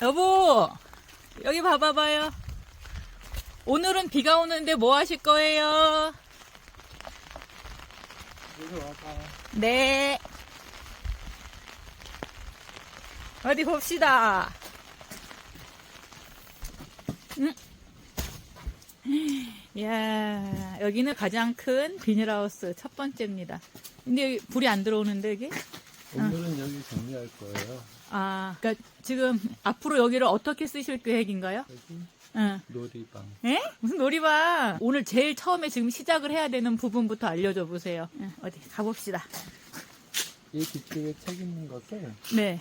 여보, 여기 봐봐봐요. 오늘은 비가 오는데 뭐 하실 거예요? 네. 어디 봅시다. 음. 이야, 여기는 가장 큰 비닐하우스 첫 번째입니다. 근데 불이 안 들어오는데, 여기? 오늘은 여기 정리할 거예요. 아, 그니까 지금 앞으로 여기를 어떻게 쓰실 계획인가요? 여기 응. 놀이방. 에? 무슨 놀이방? 오늘 제일 처음에 지금 시작을 해야 되는 부분부터 알려줘 보세요. 응, 어디 가봅시다. 이 뒤쪽에 책 있는 것을 네.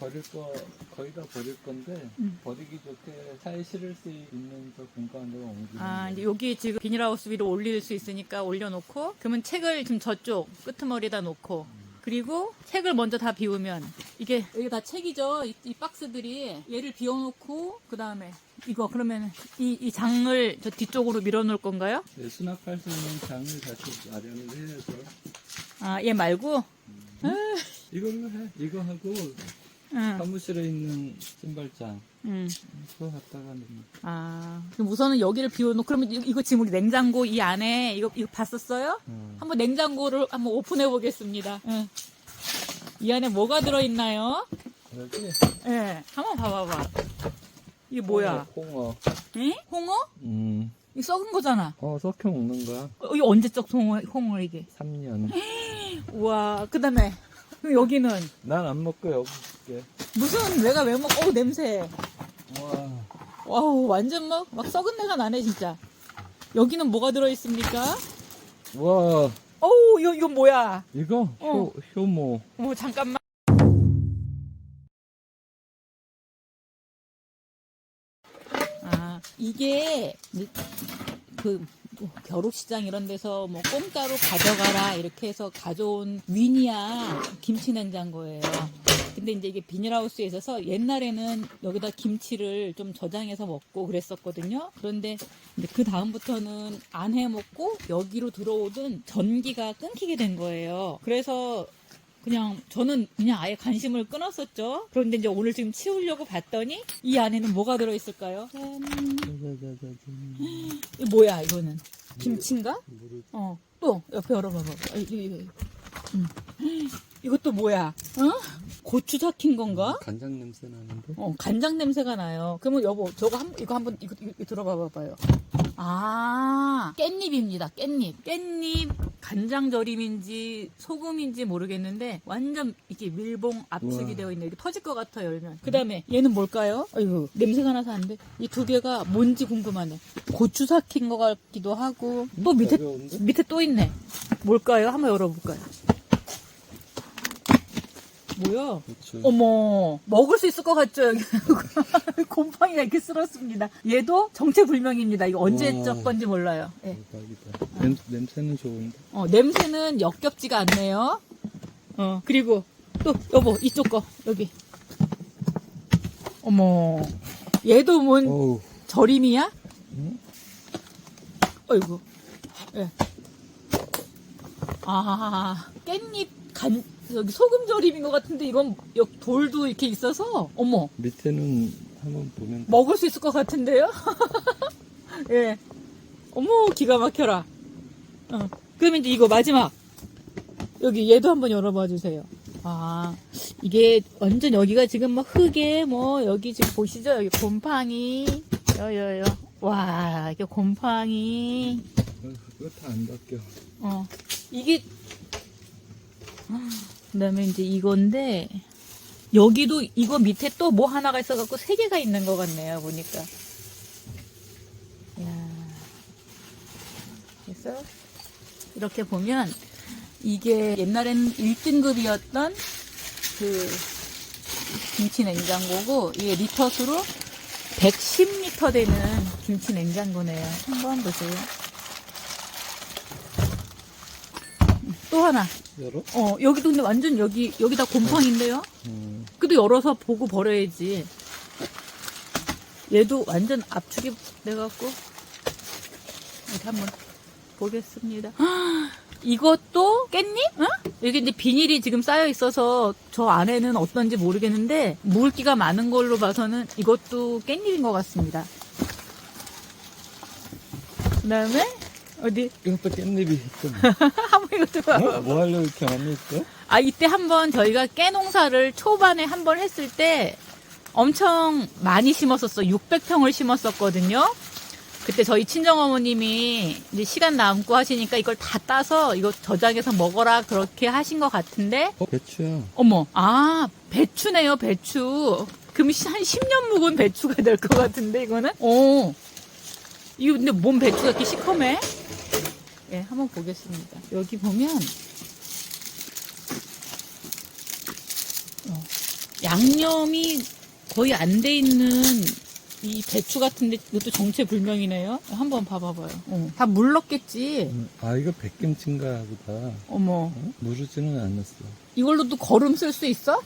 버릴 거 거의 다 버릴 건데 음. 버리기 좋게 차에 실을 수 있는 저 공간으로 옮기는 아, 이제. 여기 지금 비닐하우스 위로 올릴 수 있으니까 올려놓고, 그러면 책을 지금 저쪽 끄트머리에다 놓고, 그리고 책을 먼저 다 비우면, 이게, 여기 다 책이죠? 이, 이 박스들이. 얘를 비워놓고, 그 다음에, 이거, 그러면 이, 이 장을 저 뒤쪽으로 밀어놓을 건가요? 네, 수납할 수 있는 장을 다시 마련을 해야죠. 아, 얘 말고? 이걸로 해. 이거 하고 응, 사무실에 있는 신발장 응. 그거 갖다가 놓으면 아, 그럼 우선은 여기를 비워놓고, 그러면 이- 이거 지금 우리 냉장고 이 안에, 이거, 이거 봤었어요? 어. 한번 냉장고를 한번 오픈해 보겠습니다. 응. 이 안에 뭐가 들어있나요? 여기 예, 네, 한번 봐봐봐. 이게 뭐야? 홍어. 에? 홍어? 음. 이거 썩은 거잖아. 어, 석형 먹는 거야. 어, 이거 언제 적 홍어, 홍어 이게? 3년. 우와, 그 다음에, 여기는 난 안 먹고 여기 줄게. 무슨, 내가 왜 먹, 어우, 냄새. 와. 와우, 완전 막, 막 썩은 내가 나네, 진짜. 여기는 뭐가 들어있습니까? 와. 어우, 이거, 이거 뭐야? 이거 어. 효, 효모. 어, 잠깐만. 아, 이게, 그, 뭐 벼룩시장 이런 데서 뭐 꽁따로 가져가라 이렇게 해서 가져온 위니아 김치 냉장고예요. 근데 이제 이게 비닐하우스에 있어서 옛날에는 여기다 김치를 좀 저장해서 먹고 그랬었거든요. 그런데 그 다음부터는 안 해 먹고 여기로 들어오던 전기가 끊기게 된 거예요. 그래서 그냥 저는 그냥 아예 관심을 끊었었죠. 그런데 이제 오늘 지금 치우려고 봤더니 이 안에는 뭐가 들어있을까요? 뭐야 이거는? 김치인가? 물을 어. 또 옆에 열어봐봐. 아, 이거. 이거. 음. 이것도 뭐야? 어? 고추 삭힌 건가? 간장 냄새 나는데? 어, 간장 냄새가 나요. 그러면 여보, 저거 한, 이거 한번, 이거, 이거, 이거 들어봐 봐봐요. 아, 깻잎입니다. 깻잎. 깻잎 간장 절임인지 소금인지 모르겠는데 완전 이렇게 밀봉 압축이 우와. 되어 있네. 이게 터질 것 같아 열면. 그 다음에 얘는 뭘까요? 아이고 냄새가 나서 안 돼. 이 두 개가 뭔지 궁금하네. 고추 삭힌 것 같기도 하고 또 밑에? 밑에 또 있네. 뭘까요? 한번 열어볼까요? 뭐야? 그렇죠. 어머, 먹을 수 있을 것 같죠? 여기? 곰팡이가 이렇게 쓸었습니다. 얘도 정체불명입니다. 이거 언제 와. 적 건지 몰라요. 예. 대박이다. 냄, 냄새는 좋은데? 어, 냄새는 역겹지가 않네요. 어, 그리고 또, 여보, 이쪽 거, 여기. 어머, 얘도 뭔 어우. 절임이야? 응? 어이구. 예. 아, 깻잎 간, 여기 소금 절임인 것 같은데 이건 여- 돌도 이렇게 있어서, 어머, 밑에는 한번 보면 먹을 수 있을 것 같은데요? 예. 어머, 기가 막혀라. 어. 그럼 이제 이거 마지막. 여기 얘도 한번 열어봐 주세요. 아, 이게 완전 여기가 지금 뭐 흙에 뭐 여기 지금 보시죠? 여기 곰팡이. 여 여 여. 와, 이게 곰팡이. 그거 다안 바뀌어. 어. 이게 그다음에 이제 이건데 여기도 이거 밑에 또 뭐 하나가 있어갖고 세 개가 있는 것 같네요 보니까. 야. 그래서 이렇게 보면 이게 옛날에는 1등급이었던 그 김치 냉장고고 이게 리터 수로 110리터 되는 김치 냉장고네요. 한번 보세요. 또 하나. 열어? 어, 여기도 근데 완전 여기, 여기다 곰팡인데요? 음. 그래도 열어서 보고 버려야지. 얘도 완전 압축이 돼갖고. 이렇게 한번 보겠습니다. 이것도 깻잎? 응? 여기 이제 비닐이 지금 쌓여 있어서 저 안에는 어떤지 모르겠는데 물기가 많은 걸로 봐서는 이것도 깻잎인 것 같습니다. 그 다음에 어디 이것도 깻잎이 있구나. 한번 이것도 봐. 어? 뭐 하려고 이렇게 많이 했어? 아 이때 한번 저희가 깨 농사를 초반에 한 번 했을 때 엄청 많이 심었었어. 600평을 심었었거든요. 그때 저희 친정 어머님이 이제 시간 남고 하시니까 이걸 다 따서 이거 저장해서 먹어라 그렇게 하신 것 같은데 어, 배추야. 어머 아 배추네요 배추 그럼 시- 한 10년 묵은 배추가 될 것 같은데 이거는 어 이거 근데 몸 배추가 이렇게 시커매 예 한번 보겠습니다. 여기 보면 어, 양념이 거의 안 돼 있는 이 배추 같은데 이것도 정체불명이네요 한번 봐봐봐요 어, 다 물렀겠지 음, 아, 이거 백김치인가 보다. 어머 어? 무르지는 않았어. 이걸로도 거름 쓸 수 있어?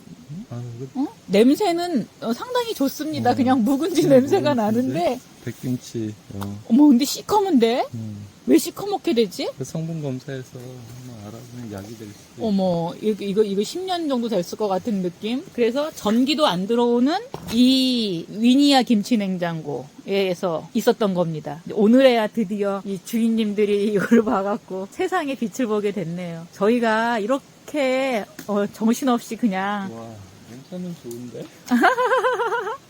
아, 이거 어? 냄새는 어, 상당히 좋습니다. 어. 그냥 묵은지 음, 냄새가? 나는데, 백김치. 어. 어머, 근데 시커먼데? 음. 왜 시커멓게 되지? 그 성분 검사해서 알아보면 약이 될 수도 있고. 어머, 이거, 이거, 이거 10년 정도 됐을 것 같은 느낌? 그래서 전기도 안 들어오는 이 위니아 김치 냉장고에서 있었던 겁니다. 오늘에야 드디어 이 주인님들이 이걸 봐갖고 세상에 빛을 보게 됐네요. 저희가 이렇게 어, 정신없이 그냥 와, 냄새는 좋은데?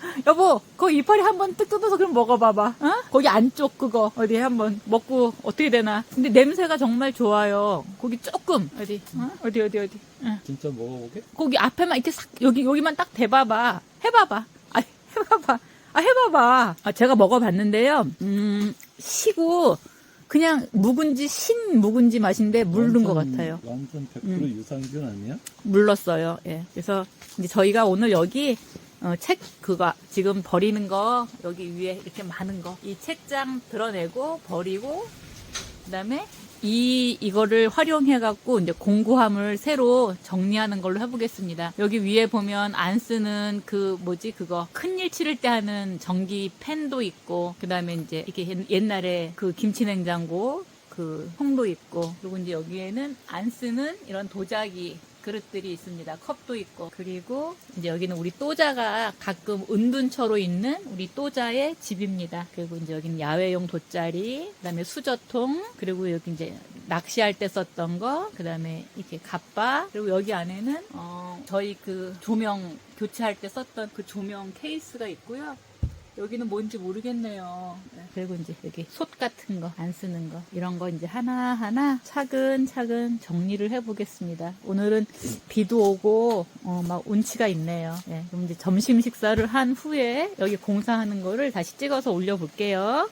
여보, 그 이파리 한번 뜩 뜯어서 그럼 먹어봐봐. 어? 거기 안쪽 그거 어디 한번 먹고 어떻게 되나? 근데 냄새가 정말 좋아요. 거기 조금 어디, 어? 어디 어디 어디. 응. 진짜 먹어보게? 거기 앞에만 이렇게 싹 여기 여기만 딱 대봐봐. 해봐봐. 아 해봐봐. 아 해봐봐. 아 제가 먹어봤는데요. 음 시고 그냥 묵은지 신 묵은지 맛인데 물른 것 같아요. 완전 100% 음. 유산균 아니야? 물렀어요. 예. 그래서 이제 저희가 오늘 여기 어, 책 그거 지금 버리는 거 여기 위에 이렇게 많은 거 이 책장 드러내고 버리고 그다음에 이 이거를 활용해 갖고 이제 공구함을 새로 정리하는 걸로 해보겠습니다. 여기 위에 보면 안 쓰는 그 뭐지 그거 큰 일 치를 때 하는 전기 팬도 있고 그다음에 이제 이렇게 옛- 옛날에 그 김치 냉장고 그 통도 있고 그리고 이제 여기에는 안 쓰는 이런 도자기 그릇들이 있습니다. 컵도 있고 그리고 이제 여기는 우리 또자가 가끔 은둔처로 있는 우리 또자의 집입니다. 그리고 이제 여기는 야외용 돗자리, 그다음에 수저통, 그리고 여기 이제 낚시할 때 썼던 거, 그다음에 이렇게 갑바, 그리고 여기 안에는 어 저희 그 조명 교체할 때 썼던 그 조명 케이스가 있고요. 여기는 뭔지 모르겠네요. 네, 그리고 이제 여기 솥 같은 거, 안 쓰는 거, 이런 거 이제 하나하나 차근차근 정리를 해보겠습니다. 오늘은 비도 오고, 어, 막 운치가 있네요. 예, 그럼 이제 점심 식사를 한 후에 여기 공사하는 거를 다시 찍어서 올려볼게요.